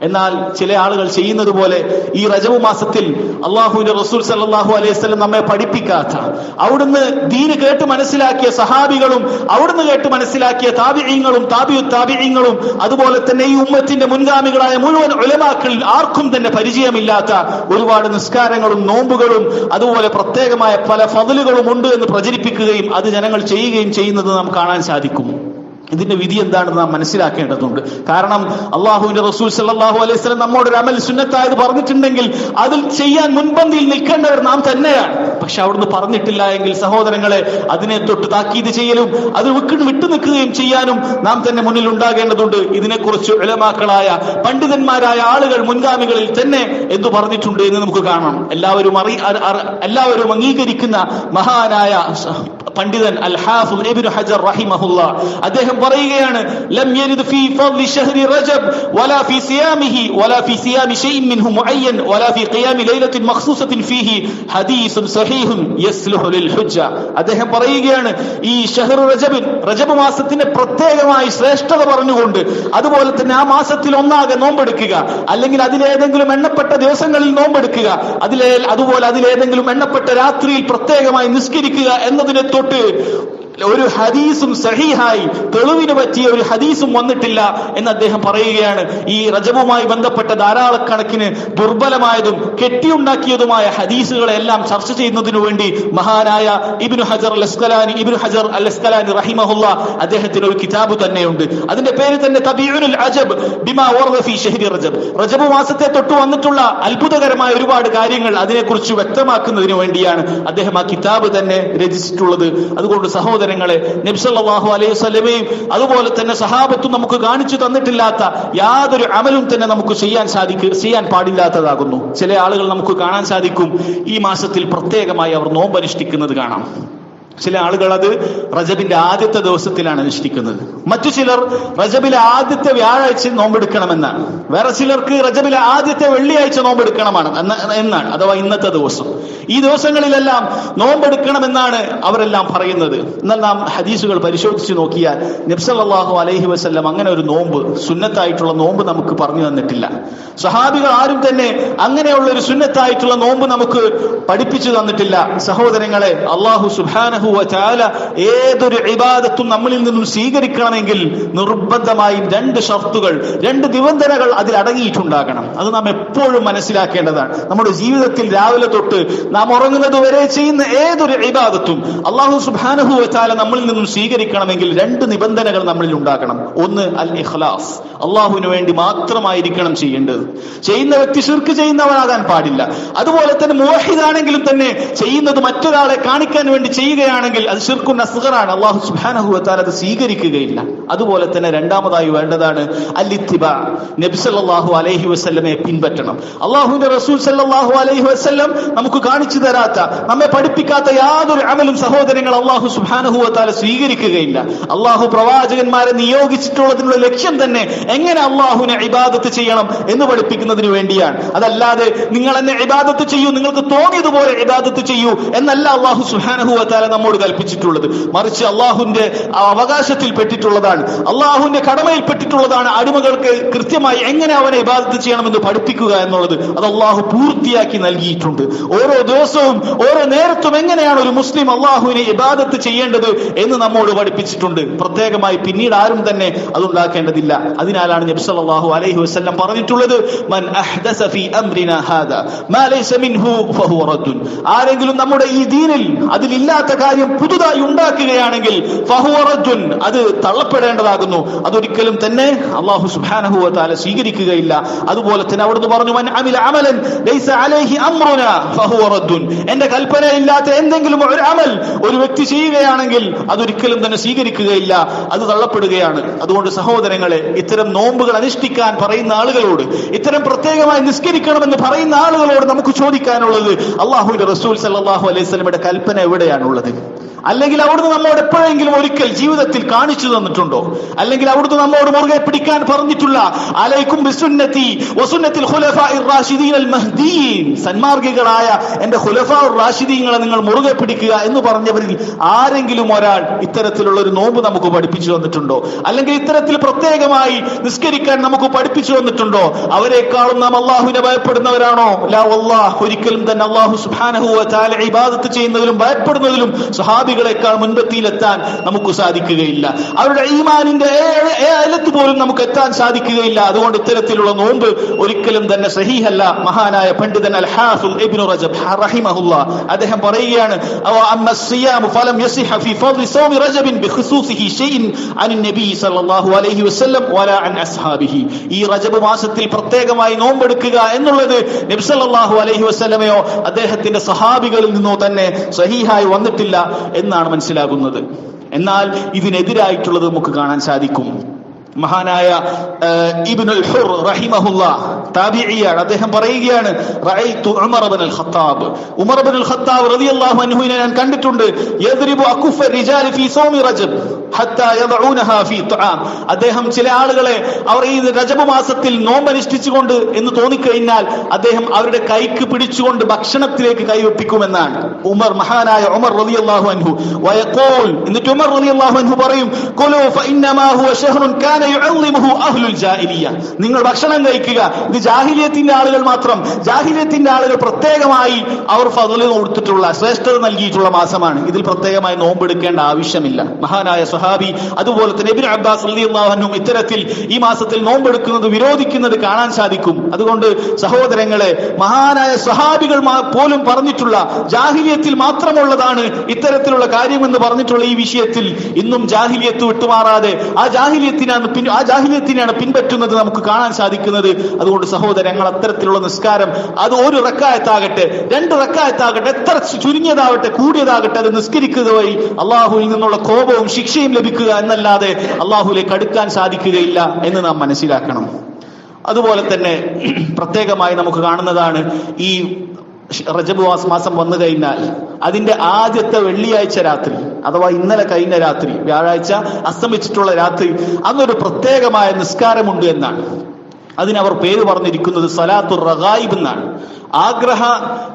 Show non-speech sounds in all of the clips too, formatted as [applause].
എന്നാൽ ചില ആളുകൾ ചെയ്യുന്നത് പോലെ ഈ റജബ് മാസത്തിൽ അള്ളാഹുവിന്റെ റസൂൽ സല്ലാഹു അലൈഹി സ്വലം നമ്മെ പഠിപ്പിക്കാത്ത അവിടുന്ന് ദീന് കേട്ട് മനസ്സിലാക്കിയ സഹാബികളും അവിടുന്ന് കേട്ട് മനസ്സിലാക്കിയ താപിഴങ്ങളും താപിയു താപിഴങ്ങളും അതുപോലെ തന്നെ ഈ ഉമ്മത്തിന്റെ മുൻഗാമികളായ മുഴുവൻ ഉലമാക്കളിൽ ആർക്കും തന്നെ പരിചയമില്ലാത്ത ഒരുപാട് നിസ്കാരങ്ങളും നോമ്പുകളും അതുപോലെ പ്രത്യേകമായ പല ഫതിലുകളും ഉണ്ട് എന്ന് പ്രചരിപ്പിക്കുകയും അത് ജനങ്ങൾ ചെയ്യുകയും ചെയ്യുന്നത് നാം കാണാൻ സാധിക്കും. ഇതിന്റെ വിധി എന്താണെന്ന് നാം മനസ്സിലാക്കേണ്ടതുണ്ട്. കാരണം അള്ളാഹുവിന്റെ റസൂൽ സല്ലാഹു അലൈഹി സ്വലം നമ്മോട് ഒരു അമൽ സുന്നത്തായത് പറഞ്ഞിട്ടുണ്ടെങ്കിൽ അതിൽ ചെയ്യാൻ മുൻപന്തിയിൽ നിൽക്കേണ്ടവർ നാം തന്നെയാണ്. പക്ഷെ അവിടുന്ന് പറഞ്ഞിട്ടില്ല എങ്കിൽ സഹോദരങ്ങളെ അതിനെ തൊട്ട് താക്കീത് ചെയ്യലും അത് വിട്ടു വിട്ടു നിൽക്കുകയും ചെയ്യാനും നാം തന്നെ മുന്നിൽ ഉണ്ടാകേണ്ടതുണ്ട്. ഇതിനെക്കുറിച്ച് ഇളമാക്കളായ പണ്ഡിതന്മാരായ ആളുകൾ മുൻഗാമികളിൽ തന്നെ എന്തു പറഞ്ഞിട്ടുണ്ട് എന്ന് നമുക്ക് കാണാം എല്ലാവരും അറി എല്ലാവരും അംഗീകരിക്കുന്ന മഹാനായ പണ്ഡിതൻ അൽ ഹാഫു ഹജർ റഹിമഹുല്ല. അദ്ദേഹം പറയുകയാണ് ലം യരിദ് ഫീ ഫളി ശഹ്രി റജബ് വലാ ഫീ സിയാമിഹി വലാ ഫീ സിയാമി ഷൈഇൻ മിൻഹു മുഅയ്യൻ വലാ ഫീ ഖിയാമി ലൈലത്തിൻ മഖ്സൂസത്തിൻ ഫീഹി ഹദീസുൻ സഹീഹുൻ യസ്ലുഹു ഹുജ്ജ അദ്ദേഹം പറയുകയാണ് ഈ ഷഹ്റു റജബിൻ റജബ് മാസത്തിന്റെ പ്രത്യേകമായി ശ്രേഷ്ഠത പറഞ്ഞുകൊണ്ട് അതുപോലെ തന്നെ ആ മാസത്തിൽ ഒന്നാകെ നോമ്പെടുക്കുക അല്ലെങ്കിൽ അതിലേതെങ്കിലും എണ്ണപ്പെട്ട ദിവസങ്ങളിൽ നോമ്പെടുക്കുക അതിലെ അതുപോലെ അതിലേതെങ്കിലും എണ്ണപ്പെട്ട രാത്രിയിൽ പ്രത്യേകമായി നിസ്കരിക്കുക എന്നതിനെ തൊട്ട് ഒരു ഹദീസും സഹീഹായി തെളിവിന് പറ്റിയ ഒരു ഹദീസും വന്നിട്ടില്ല എന്ന് അദ്ദേഹം പറയുകയാണ്. ഈ റജബുമായി ബന്ധപ്പെട്ട ധാരാളക്കണക്കിന് ദുർബലമായതും കെട്ടിയുണ്ടാക്കിയതുമായ ഹദീസുകളെല്ലാം ചർച്ച ചെയ്യുന്നതിനു വേണ്ടി മഹാനായ ഇബ്നു ഹജർ അൽ അസ്കലാനി ഇബ്നു ഹജർ അൽ റഹിമഹുല്ല അദ്ദേഹത്തിന് ഒരു കിതാബ് തന്നെയുണ്ട്. അതിന്റെ പേര് തന്നെ തബീഉൽ അജബ് ബിമാ ഷഹ്രി റജബ്. റജബ് മാസത്തെ തൊട്ട് വന്നിട്ടുള്ള അത്ഭുതകരമായ ഒരുപാട് കാര്യങ്ങൾ അതിനെക്കുറിച്ച് വ്യക്തമാക്കുന്നതിന് വേണ്ടിയാണ് അദ്ദേഹം ആ കിതാബ് തന്നെ രചിച്ചിട്ടുള്ളത്. അതുകൊണ്ട് സഹോദരങ്ങളെ നബ്സല്ലാഹു അലൈഹി സ്വലമയും അതുപോലെ തന്നെ സഹാബത്തും നമുക്ക് കാണിച്ചു തന്നിട്ടില്ലാത്ത യാതൊരു അമലും തന്നെ നമുക്ക് ചെയ്യാൻ സാധിക്കും ചെയ്യാൻ പാടില്ലാത്തതാകുന്നു. ചില ആളുകൾ നമുക്ക് കാണാൻ സാധിക്കും. ഈ മാസത്തിൽ പ്രത്യേകമായി അവർ നോമ്പനുഷ്ഠിക്കുന്നത് കാണാം. ചില ആളുകൾ അത് റജബിന്റെ ആദ്യത്തെ ദിവസത്തിലാണ് അനുഷ്ഠിക്കുന്നത്. മറ്റു ചിലർ റജബിലെ ആദ്യത്തെ വ്യാഴാഴ്ച നോമ്പെടുക്കണമെന്നാണ്. വേറെ ചിലർക്ക് റജബിലെ ആദ്യത്തെ വെള്ളിയാഴ്ച നോമ്പെടുക്കണമാണ് എന്ന- എന്നാണ് അഥവാ ഇന്നത്തെ ദിവസം. ഈ ദിവസങ്ങളിലെല്ലാം നോമ്പെടുക്കണമെന്നാണ് അവരെല്ലാം പറയുന്നത്. എന്നാൽ നാം ഹദീസുകൾ പരിശോധിച്ച് നോക്കിയാൽ നബ്സല്ലാഹു അലൈഹി വസല്ലം അങ്ങനെ ഒരു നോമ്പ് സുന്നത്തായിട്ടുള്ള നോമ്പ് നമുക്ക് പറഞ്ഞു തന്നിട്ടില്ല. സഹാബികൾ ആരും തന്നെ അങ്ങനെയുള്ള ഒരു സുന്നത്തായിട്ടുള്ള നോമ്പ് നമുക്ക് പഠിപ്പിച്ചു തന്നിട്ടില്ല. സഹോദരങ്ങളെ അള്ളാഹു സുബാനഹു ചാല ഏതൊരു ഇബാദത്തും നമ്മളിൽ നിന്നും സ്വീകരിക്കണമെങ്കിൽ നിർബന്ധമായും രണ്ട് ഷർത്തുകൾ രണ്ട് നിബന്ധനകൾ അതിൽ അടങ്ങിയിട്ടുണ്ടാകണം. അത് നാം എപ്പോഴും മനസ്സിലാക്കേണ്ടതാണ്. നമ്മുടെ ജീവിതത്തിൽ രാവിലെ തൊട്ട് നാം ഉറങ്ങുന്നത് വരെ ചെയ്യുന്ന ഏതൊരു ഇബാദത്തും അള്ളാഹു സുബാനഹു ചാല നമ്മളിൽ നിന്നും സ്വീകരിക്കണമെങ്കിൽ രണ്ട് നിബന്ധനകൾ നമ്മളിൽ ഉണ്ടാക്കണം ഒന്ന് അൽ ഇഖ്ലാസ് അള്ളാഹുവിന് വേണ്ടി മാത്രമായിരിക്കണം ചെയ്യേണ്ടത്. ചെയ്യുന്ന വ്യക്തി ശിർക്ക് ചെയ്യുന്നവനാകാൻ പാടില്ല. അതുപോലെ തന്നെ മോഹിതാണെങ്കിലും തന്നെ ചെയ്യുന്നത് മറ്റൊരാളെ കാണിക്കാൻ വേണ്ടി ചെയ്യുകയാണെങ്കിൽ അത് ശിർക്കു നസുഖറാണ്. അള്ളാഹു സുബാനഹു താൽ അത് സ്വീകരിക്കുകയില്ല. അതുപോലെ തന്നെ രണ്ടാമതായി വേണ്ടതാണ് അല്ലിത്തിബ. നബി സല്ലല്ലാഹു അലൈഹി വസല്ലമയെ പിൻപറ്റണം. അള്ളാഹുവിന്റെ റസൂൽ സല്ലാഹു അലൈഹി വസല്ലം നമുക്ക് കാണിച്ചു തരാത്ത നമ്മെ പഠിപ്പിക്കാത്ത യാതൊരു അമലും സഹോദരങ്ങൾ അള്ളാഹു സുബാനഹു താല സ്വീകരിക്കുകയില്ല. അള്ളാഹു പ്രവാചകന്മാരെ നിയോഗിച്ചിട്ടുള്ളതിനുള്ള ലക്ഷ്യം തന്നെ എങ്ങനെ അള്ളാഹുവിനെ ഇബാദത്ത് ചെയ്യണം എന്ന് പഠിപ്പിക്കുന്നതിന് വേണ്ടിയാണ്. അതല്ലാതെ നിങ്ങൾ എന്നെ ഇബാദത്ത് ചെയ്യൂ നിങ്ങൾക്ക് തോന്നിയതുപോലെ ഇബാദത്ത് ചെയ്യൂ എന്നല്ല അള്ളാഹു സുഹാനഹു താല നമ്മോട് കൽപ്പിച്ചിട്ടുള്ളത്. മറിച്ച് അള്ളാഹുന്റെ അവകാശത്തിൽ പെട്ടിട്ടുള്ളതാണ്. അള്ളാഹുവിന്റെ കടമയിൽ പെട്ടിട്ടുള്ളതാണ് അടിമകൾക്ക് കൃത്യമായി എങ്ങനെ അവനെ ഇബാദത്ത് ചെയ്യണമെന്ന് പഠിപ്പിക്കുക എന്നുള്ളത്. അത് അള്ളാഹു പൂർത്തിയാക്കി നൽകിയിട്ടുണ്ട്. ഓരോ ദിവസവും ഓരോ നേരത്തും എങ്ങനെയാണ് ഒരു മുസ്ലിം അള്ളാഹുവിനെ ഇബാദത്ത് ചെയ്യേണ്ടത് എന്ന് നമ്മോട് പഠിപ്പിച്ചിട്ടുണ്ട്. പ്രത്യേകമായി പിന്നീട് ആരും തന്നെ അതുണ്ടാക്കേണ്ടതില്ല. അതിനാലാണ് നബി സല്ലല്ലാഹു അലൈഹി വസല്ലം പറഞ്ഞിട്ടുള്ളത് മൻ അഹ്ദസ ഫീ മാ ലൈസ മിൻഹു ഫഹുവ ആരെങ്കിലും നമ്മുടെ ഈ ദീനിൽ അതിലില്ലാത്ത കാര്യം പുതുതായി ഉണ്ടാക്കുകയാണെങ്കിൽ ഫഹുറജുൻ അത് തള്ളപ്പെടേണ്ടതാകുന്നു. അതൊരിക്കലും തന്നെ അള്ളാഹു സുബ്ഹാനഹു വ തആല സ്വീകരിക്കുകയില്ല. അതുപോലെ തന്നെ അവിടുന്ന് പറഞ്ഞു അമലൻ എന്റെ കൽപ്പനയില്ലാത്ത എന്തെങ്കിലും ഒരു അമൽ ഒരു വ്യക്തി ചെയ്യുകയാണെങ്കിൽ അതൊരിക്കലും തന്നെ സ്വീകരിക്കുകയില്ല. അത് തള്ളപ്പെടുകയാണ്. അതുകൊണ്ട് സഹോദരങ്ങളെ ഇത്തരം നോമ്പുകൾ അനുഷ്ഠിക്കാൻ പറയുന്ന ആളുകളോട് ഇത്തരം പ്രത്യേകമായി നിസ്കരിക്കണമെന്ന് പറയുന്ന ആളുകളോട് നമുക്ക് ചോദിക്കാനുള്ളത് അള്ളാഹുവിന്റെ റസൂൽ സല്ലാഹു അലൈഹി സ്വലമയുടെ കൽപ്പന എവിടെയാണുള്ളത്? Thank you. അല്ലെങ്കിൽ അവിടുന്ന് നമ്മോട് എപ്പോഴെങ്കിലും ഒരിക്കൽ ജീവിതത്തിൽ കാണിച്ചു തന്നിട്ടുണ്ടോ? അല്ലെങ്കിൽ അവിടുന്ന് നമ്മോട് മുറുകെ പിടിക്കാൻ പറഞ്ഞിട്ടുള്ള അലൈക്കും ബിസുന്നത്തി വസുന്നത്തിൽ സന്മാർഗികളായ എന്റെ ഖുലഫാ റാഷിദീങ്ങളെ നിങ്ങൾ മുറുകെ പിടിക്കുക എന്ന് പറഞ്ഞവരിൽ ആരെങ്കിലും ഒരാൾ ഇത്തരത്തിലുള്ള ഒരു നോമ്പ് നമുക്ക് പഠിപ്പിച്ചു തന്നിട്ടുണ്ടോ? അല്ലെങ്കിൽ ഇത്തരത്തിൽ പ്രത്യേകമായി നിസ്കരിക്കാൻ നമുക്ക് പഠിപ്പിച്ചു തന്നിട്ടുണ്ടോ? അവരെക്കാളും നാം അള്ളാഹുവിനെ ഭയപ്പെടുന്നവരാണോ? ലാ ഒരിക്കലും തന്നെ അള്ളാഹു ഇബാദത്ത് ചെയ്യുന്നതിലും ഭയപ്പെടുന്നതിലും സഹാബികളെക്കാൾ മുൻപത്തിയിലെത്താൻ നമുക്ക് സാധിക്കുകയില്ല. അവരുടെ ഈമാനിന്റെ ഏലത്ത് പോലും നമുക്ക് എത്താൻ സാധിക്കുകയില്ല. അതുകൊണ്ട് ഇത്തരത്തിലുള്ള നോമ്പ് ഒരിക്കലും തന്നെ സഹീഹല്ല. മഹാനായ പണ്ഡിതൻ അൽ ഇബ്നു റജബ് റഹിമഹുല്ല അദ്ദേഹം പറയുകയാണ് അവ അമ്മ ഫലം യസിഹ ഫി ഫദ്ലി സൗമി റജബിൻ ബിഖുസൂസിഹി ഷൈൻ അൻ നബി സല്ലല്ലാഹു അലൈഹി വസല്ലം വലാ അൻ അസ്ഹാബിഹി. ഈ റജബ് മാസത്തിൽ പ്രത്യേകമായി നോമ്പെടുക്കുക എന്നുള്ളത് നബി സല്ലല്ലാഹു അലൈഹി വസല്ലമയോ അദ്ദേഹത്തിന്റെ സഹാബികളിൽ നിന്നോ തന്നെ സഹീഹായി വന്നിട്ടില്ല. എന്നാണ് മനസ്സിലാകുന്നത്. എന്നാൽ ഇതിനെതിരായിട്ടുള്ളത് നമുക്ക് കാണാൻ സാധിക്കും. മഹാനായ ഇബ്നുൽ ഹുർ റഹിമഹുല്ല താബിഇയാണ്. അദ്ദേഹം പറയുകയാണ് റഅയ്തു Umar ibnul Khattab. Umar ibnul Khattab റളിയല്ലാഹു അൻഹുവിനെ ഞാൻ കണ്ടിട്ടുണ്ട്. യദ്രിബു അകുഫ റിജാൽ ഫീ സൗമി റജബ് ഹത്താ യദഊനഹാ ഫീ തുആം. അദ്ദേഹം ചില ആളുകളെ അവർ ഈ രജബ് മാസത്തിൽ നോമ്പനുഷ്ഠിച്ചുകൊണ്ട് എന്ന് തോന്നിക്കഴിഞ്ഞാൽ അദ്ദേഹം അവരുടെ കൈക്ക് പിടിച്ചുകൊണ്ട് ഭക്ഷണത്തിലേക്ക് കൈവെപ്പിക്കുമെന്നാണ്. ഉമർ മഹാനായ ഉമർ റളിയല്ലാഹു അൻഹു. വയഖൂൽ. എന്നിട്ട് ഉമർ റളിയല്ലാഹു അൻഹു പറയും കുലു ഫഇന്നമാ ഹുവ ഷഹ്റുൻ കാന നിങ്ങൾ ഭക്ഷണം കഴിക്കുക. ഇത് ജാഹിലിയത്തിന്റെ ആളുകൾ മാത്രം. ജാഹിലിയത്തിന്റെ ആളുകൾ പ്രത്യേകമായി അവർ ഫضل കൊടുത്തിട്ടുള്ള ശ്രേഷ്ഠത നൽകിയിട്ടുള്ള മാസമാണ്. ഇതിൽ പ്രത്യേകമായി നോമ്പെടുക്കേണ്ട ആവശ്യമില്ല. മഹാനായ സുഹാബി അതുപോലെ തന്നെ ഇബ്നു അബ്ബാസ് ഇത്തരത്തിൽ ഈ മാസത്തിൽ നോമ്പെടുക്കുന്നത് വിരോധിക്കുന്നത് കാണാൻ സാധിക്കും. അതുകൊണ്ട് സഹോദരങ്ങളെ മഹാനായ സഹാബികൾ പോലും പറഞ്ഞിട്ടുള്ള ജാഹിലിയത്തിൽ മാത്രമുള്ളതാണ് ഇത്തരത്തിലുള്ള കാര്യമെന്ന് പറഞ്ഞിട്ടുള്ള ഈ വിഷയത്തിൽ ഇന്നും ജാഹിലിയത്ത് വിട്ടുമാറാതെ ആ ജാഹിലിയത്തിനാണ് പിൻ ആ ജാഹിലിയത്തിനെയാണ് പിൻപറ്റുന്നത് നമുക്ക് കാണാൻ സാധിക്കുന്നത്. അതുകൊണ്ട് സഹോദരങ്ങൾ അത്തരത്തിലുള്ള നിസ്കാരം അത് ഒരു റക്കായത്താകട്ടെ രണ്ട് റക്കായത്താകട്ടെ എത്ര ചുരുങ്ങിയതാവട്ടെ കൂടിയതാകട്ടെ അത് നിസ്കരിക്കുക വഴി അള്ളാഹുവിൽ നിന്നുള്ള കോപവും ശിക്ഷയും ലഭിക്കുക എന്നല്ലാതെ അള്ളാഹുലേക്ക് അടുക്കാൻ സാധിക്കുകയില്ല എന്ന് നാം മനസ്സിലാക്കണം. അതുപോലെ തന്നെ [clears throat] പ്രത്യേകമായി നമുക്ക് കാണുന്നതാണ് ഈ റജബ് മാസ- വന്നു കഴിഞ്ഞാൽ അതിന്റെ ആദ്യത്തെ വെള്ളിയാഴ്ച രാത്രി അഥവാ ഇന്നലെ കഴിഞ്ഞ രാത്രി വ്യാഴാഴ്ച അസ്തമിച്ചിട്ടുള്ള രാത്രി അന്നൊരു പ്രത്യേകമായ നിസ്കാരമുണ്ട് എന്നാണ്. അതിനവർ പേര് പറഞ്ഞിരിക്കുന്നത് സലാത്തുർ റഗായിബ് എന്നാണ്. ആഗ്രഹ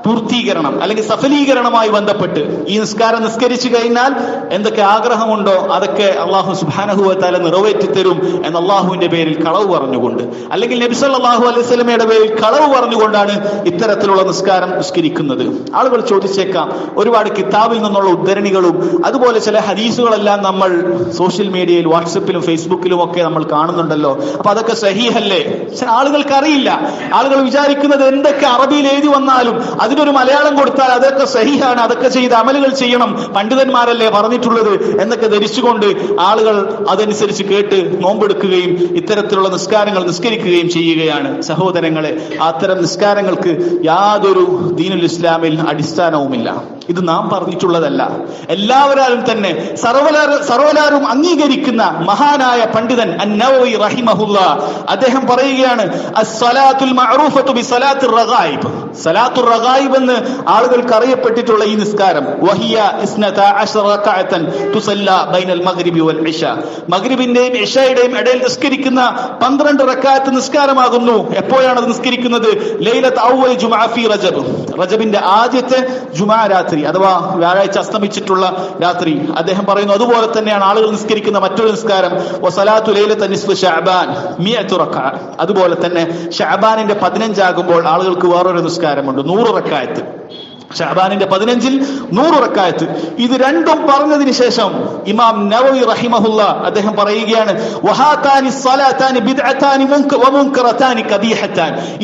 പൂർത്തീകരണം അല്ലെങ്കിൽ സഫലീകരണമായി ബന്ധപ്പെട്ട് ഈ നിസ്കാരം നിസ്കരിച്ചു കഴിഞ്ഞാൽ എന്തൊക്കെ ആഗ്രഹമുണ്ടോ അതൊക്കെ അള്ളാഹു സുബാനഹുവത്താല നിറവേറ്റി തരും എന്ന് അള്ളാഹുവിന്റെ പേരിൽ കളവ് പറഞ്ഞുകൊണ്ട് അല്ലെങ്കിൽ നബി സല്ലല്ലാഹു അലൈഹി സ്വലമയുടെ പേരിൽ കളവ് പറഞ്ഞുകൊണ്ടാണ് ഇത്തരത്തിലുള്ള നിസ്കാരം നിസ്കരിക്കുന്നത്. ആളുകൾ ചോദിച്ചേക്കാം ഒരുപാട് കിതാബിൽ നിന്നുള്ള ഉദ്ധരണികളും അതുപോലെ ചില ഹദീസുകളെല്ലാം നമ്മൾ സോഷ്യൽ മീഡിയയിൽ വാട്സപ്പിലും ഫേസ്ബുക്കിലും ഒക്കെ നമ്മൾ കാണുന്നുണ്ടല്ലോ. അപ്പൊ അതൊക്കെ സഹീഹല്ലേ? ആളുകൾക്ക് അറിയില്ല. ആളുകൾ വിചാരിക്കുന്നത് എന്തൊക്കെ അറബിയിൽ എഴുതി വന്നാലും അതിനൊരു മലയാളം കൊടുത്താൽ അതൊക്കെ സഹിയാണ് അതൊക്കെ ചെയ്ത് അമലുകൾ ചെയ്യണം. പണ്ഡിതന്മാരല്ലേ പറഞ്ഞിട്ടുള്ളത്? എന്നൊക്കെ ധരിച്ചുകൊണ്ട് ആളുകൾ അതനുസരിച്ച് കേട്ട് നോമ്പെടുക്കുകയും ഇത്തരത്തിലുള്ള നിസ്കാരങ്ങൾ നിസ്കരിക്കുകയും ചെയ്യുകയാണ്. സഹോദരങ്ങളെ അത്തരം നിസ്കാരങ്ങൾക്ക് യാതൊരു ദീനുൽ ഇസ്ലാമിൽ അടിസ്ഥാനവുമില്ല. ഇത് നാം പറഞ്ഞിട്ടുള്ളതല്ല. എല്ലാവരും തന്നെ സർവലാര സർവലാരും അംഗീകരിക്കുന്ന മഹാനായ പണ്ഡിതൻ അന്നവി റഹിമഹുല്ല. അദ്ദേഹം പറയുകയാണ് ബിസലാത്തുർ റഗായിബ്. എന്ന് ആളുകൾക്ക് അറിയപ്പെട്ടിട്ടുള്ള ഈ നിസ്കാരം വഹിയ ബൈനൽ മഗ്രിബി വൽ ഇശ മഗ്രിബിന്റെയും ഇശയുടെയും ഇടയിൽ നിസ്കരിക്കുന്ന പന്ത്രണ്ട് റക്കാത്ത് നിസ്കാരമാകുന്നു. എപ്പോഴാണ് അത് നിസ്കരിക്കുന്നത്? ലൈലത്ത് ഔവൽ ജുമഅ ഫി റജബ്. റജബിന്റെ ആദ്യത്തെ ജുമാ രാത്രി. അഥവാ വ്യാഴാഴ്ച അസ്തമിച്ചിട്ടുള്ള രാത്രി. അദ്ദേഹം പറയുന്നു അതുപോലെ തന്നെയാണ് ആളുകൾ നിസ്കരിക്കുന്ന മറ്റൊരു നിസ്കാരം. വസലാത്തു ലൈലത്ത് നിസ്ഫ് ഷഅബാൻ മിയ തുറക്ക അതുപോലെ തന്നെ ഷാബാനിന്റെ പതിനഞ്ചാകുമ്പോൾ ആളുകൾക്ക് വേറൊരു നിസ്കാരമുണ്ട് നൂറ് റക്കായത്ത്. ഷഹബാനിന്റെ പതിനഞ്ചിൽ നൂറ് റക്കായത്ത്. ഇത് രണ്ടും പറഞ്ഞതിന് ശേഷം ഇമാം നവവി റഹിമഹുല്ല അദ്ദേഹം പറയുകയാണ്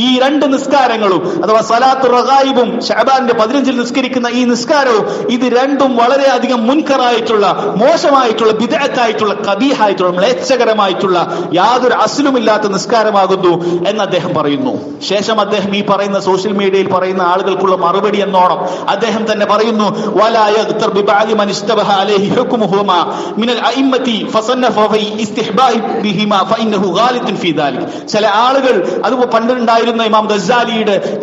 ഈ രണ്ട് നിസ്കാരങ്ങളും അഥവാ സലാത്ത് റഗായിബും ഷഹബാനിന്റെ പതിനഞ്ചിൽ നിസ്കരിക്കുന്ന ഈ നിസ്കാരവും ഇത് രണ്ടും വളരെയധികം മുൻകറായിട്ടുള്ള മോശമായിട്ടുള്ള ബിദഅത്തായിട്ടുള്ള കബീഹായിട്ടുള്ള മ്ലേച്ഛകരമായിട്ടുള്ള യാതൊരു അസിലുമില്ലാത്ത നിസ്കാരമാകുന്നു എന്ന് അദ്ദേഹം പറയുന്നു. ശേഷം അദ്ദേഹം ഈ പറയുന്ന സോഷ്യൽ മീഡിയയിൽ പറയുന്ന ആളുകൾക്കുള്ള മറുപടി എന്നോണം പോകണം അദ്ദേഹം തന്നെ പറയുന്നു "വലാ യഗ്തർ മൻ ഇസ്തബഹ അലൈഹി ഹുക്മുഹുമാ മിനൽ അഇമ്മത്തി ഫസന്നഫ ഫി ഇസ്തിഹ്ബാഇ ബിഹിമാ ഫഇന്നഹു ഗാലിത്തുൻ ഫീ ദാലിക്. ചില ആളുകൾ അത് പണ്ടുണ്ടായിരുന്ന ഇമാം ദസാലിയുടെ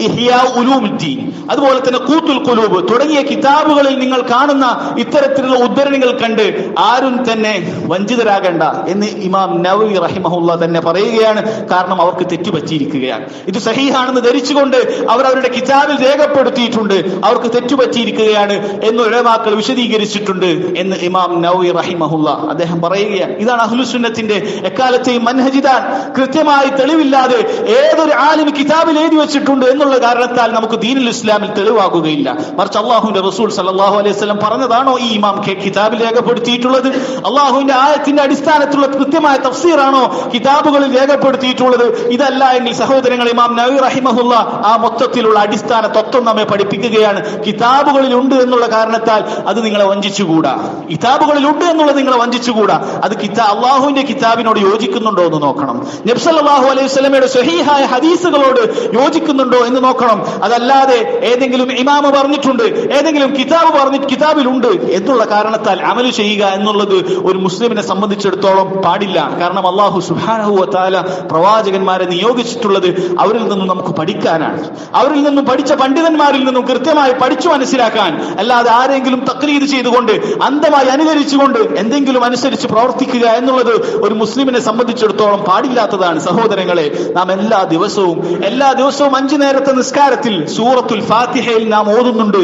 അതുപോലെ തന്നെ കൂത്തുൽ കുലൂബ് തുടങ്ങിയ കിതാബുകളിൽ നിങ്ങൾ കാണുന്ന ഇത്തരത്തിലുള്ള ഉദ്ധരണികൾ കണ്ട് ആരും തന്നെ വഞ്ചിതരാകണ്ട എന്ന് ഇമാം നവി റഹിമഹുല്ല തന്നെ പറയുകയാണ്. കാരണം അവർക്ക് തെറ്റുപറ്റിയിരിക്കുകയാണ്. ഇത് സഹീഹാണെന്ന് ധരിച്ചുകൊണ്ട് അവർ അവരുടെ കിതാബിൽ രേഖപ്പെടുത്തിയിട്ടുണ്ട്. അവർക്ക് തെറ്റുപറ്റിയിരിക്കുകയാണ് എന്ന് ഉലമാക്കൾ വിശദീകരിച്ചിട്ടുണ്ട് എന്ന് ഇമാം നവവി റഹിമഹുല്ല അദ്ദേഹം പറയുകയാണ്. ഇതാണ് അഹ്ലുസുന്നത്തിന്റെ എക്കാലത്തെയും മൻഹജിദാൻ കൃത്യമായി തെളിവില്ലാതെ ഏതൊരു ആലിം കിതാബിൽ എഴുതി വെച്ചിട്ടുണ്ട് എന്നുള്ള കാരണത്താൽ നമുക്ക് ദീനുൽ ഇസ്ലാമിൽ തെളിവാകുകയില്ല. മറിച്ച് അള്ളാഹുവിന്റെ റസൂൽ സല്ലല്ലാഹു അലൈഹി വസല്ലം പറഞ്ഞതാണോ ഈ ഇമാം കിതാബിൽ രേഖപ്പെടുത്തിയിട്ടുള്ളത്? അള്ളാഹുവിന്റെ ആയത്തിന്റെ അടിസ്ഥാനത്തിലുള്ള കൃത്യമായ തഫ്സീറാണോ കിതാബുകളിൽ രേഖപ്പെടുത്തിയിട്ടുള്ളത്? ഇതല്ല എങ്കിൽ സഹോദരങ്ങൾ ഇമാം നബി റഹിമഹുല്ല ആ മൊത്തത്തിലുള്ള അടിസ്ഥാന തത്വം നമ്മെ പഠിപ്പിക്കുകയാണ്. കിതാബുകളിൽ ഉണ്ട് എന്നുള്ള കാരണത്താൽ അത് നിങ്ങളെ വഞ്ചിച്ചുകൂടാ. കിതാബുകളിൽ ഉണ്ട് എന്നുള്ളത് നിങ്ങളെ വഞ്ചിച്ചുകൂടാ. അത് കിതാ അള്ളാഹുവിന്റെ കിതാബിനോട് യോജിക്കുന്നുണ്ടോ എന്ന് നോക്കണം. നബ്സല്ലാഹു അലൈഹി സ്വലമയുടെ സ്വഹീഹായ ഹദീസുകളോട് യോജിക്കുന്നുണ്ടോ എന്ന് നോക്കണം. അതല്ലാതെ ഏതെങ്കിലും ഇമാമ പറഞ്ഞിട്ടുണ്ട് ഏതെങ്കിലും കിതാബ് പറഞ്ഞ കിതാബിലുണ്ട് എന്നുള്ള കാരണത്താൽ അമൽ ചെയ്യുക എന്നുള്ളത് ഒരു മുസ്ലിമിനെ സംബന്ധിച്ചിടത്തോളം പാടില്ല. കാരണം അള്ളാഹു സുഹാനഹു താല പ്രവാചകന്മാരെ നിയോഗിച്ചിട്ടുള്ളത് അവരിൽ നിന്നും നമുക്ക് പഠിക്കാനാണ്. അവരിൽ നിന്നും പഠിച്ച പണ്ഡിതന്മാരിൽ നിന്നും കൃത്യമായി പഠിച്ചു മനസ്സിലാക്കാൻ അല്ലാതെ ആരെങ്കിലും തക്ലീത് ചെയ്തുകൊണ്ട് അന്ധമായി അനുകരിച്ചുകൊണ്ട് എന്തെങ്കിലും അനുസരിച്ച് പ്രവർത്തിക്കുക എന്നുള്ളത് ഒരു മുസ്ലിമിനെ സംബന്ധിച്ചിടത്തോളം പാടില്ലാത്തതാണ്. സഹോദരങ്ങളെ നാം എല്ലാ ദിവസവും എല്ലാ ദിവസവും അഞ്ചു നേരത്തെ നിസ്കാരത്തിൽ സൂറത്തുൽ ഫാത്തിഹയിൽ നാം ഓതുന്നുണ്ട്.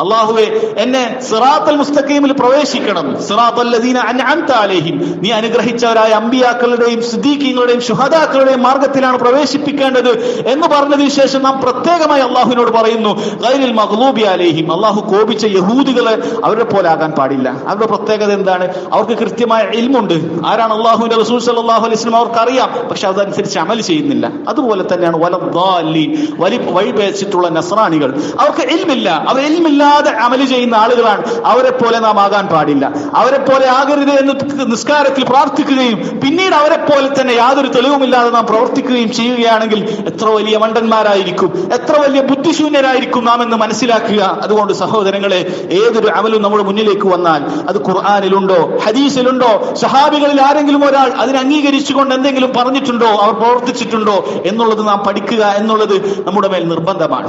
അല്ലാഹുവേ എന്നെ സിറാത്തൽ മുസ്തഖീമിൽ പ്രവേശിക്കണം. സിറാത്തൽ ലദീന അൻഅംത അലൈഹിം. നീ അനുഗ്രഹിച്ചവരായ അമ്പിയാക്കളുടെയും സിദ്ദീഖീങ്ങളുടെയും ശുഹദാക്കളുടെയും മാർഗത്തിലാണ് പ്രവേശിപ്പിക്കേണ്ടത് എന്ന് പറഞ്ഞതിന് ശേഷം നാം പ്രത്യേകമായി അള്ളാഹുവിനോട് പറയുന്നു ഗൈരിൽ മഗ്ലൂബി അലൈഹിം. അള്ളാഹു കോപിച്ച യഹൂദികളെ അവരെ പോലെ ആകാൻ പാടില്ല. അവരുടെ പ്രത്യേകത എന്താണ്? അവർക്ക് കൃത്യമായ ഇൽമുണ്ട്. ആരാണ് അള്ളാഹുവിന്റെ റസൂൽ സല്ലല്ലാഹു അലൈഹി വസല്ലം? അവർക്ക് അറിയാം പക്ഷെ അതനുസരിച്ച് അമൽ ചെയ്യുന്നില്ല. അതുപോലെ തന്നെയാണ് വലദ്ദാലീൻ. വലി വഴിപേച്ചിട്ടുള്ള നസ്രാണികൾ. അവർക്ക് എൽമില്ല. അവർ എൽമില്ലാതെ അമൽ ചെയ്യുന്ന ആളുകളാണ്. അവരെ പോലെ നാം ആകാൻ പാടില്ല. അവരെ പോലെ ആകരുത് എന്ന് നിസ്കാരത്തിൽ പ്രാർത്ഥിക്കുകയും പിന്നീട് അവരെ പോലെ തന്നെ യാതൊരു തെളിവുമില്ലാതെ നാം പ്രവർത്തിക്കുകയും ചെയ്യുകയാണെങ്കിൽ എത്ര വലിയ മണ്ടന്മാരായിരിക്കും. എത്ര വലിയ ബുദ്ധിശൂന്യരായിരിക്കും നാം എന്ന് മനസ്സിലാക്കുക. അതുകൊണ്ട് സഹോദരങ്ങളെ ഏതൊരു അമലും നമ്മുടെ മുന്നിലേക്ക് വന്നാൽ അത് ഖുർആാനിലുണ്ടോ? ഹദീസിലുണ്ടോ? സഹാബികളിൽ ആരെങ്കിലും ഒരാൾ അതിനെ അംഗീകരിച്ചുകൊണ്ട് എന്തെങ്കിലും പറഞ്ഞിട്ടുണ്ടോ? അവർ പ്രവർത്തിച്ചിട്ടുണ്ടോ? എന്നുള്ളത് നാം പഠിക്കുക എന്നുള്ളത് നമ്മുടെ മേൽ ನಿರ್ಬಂಧ ಮಾಡಿ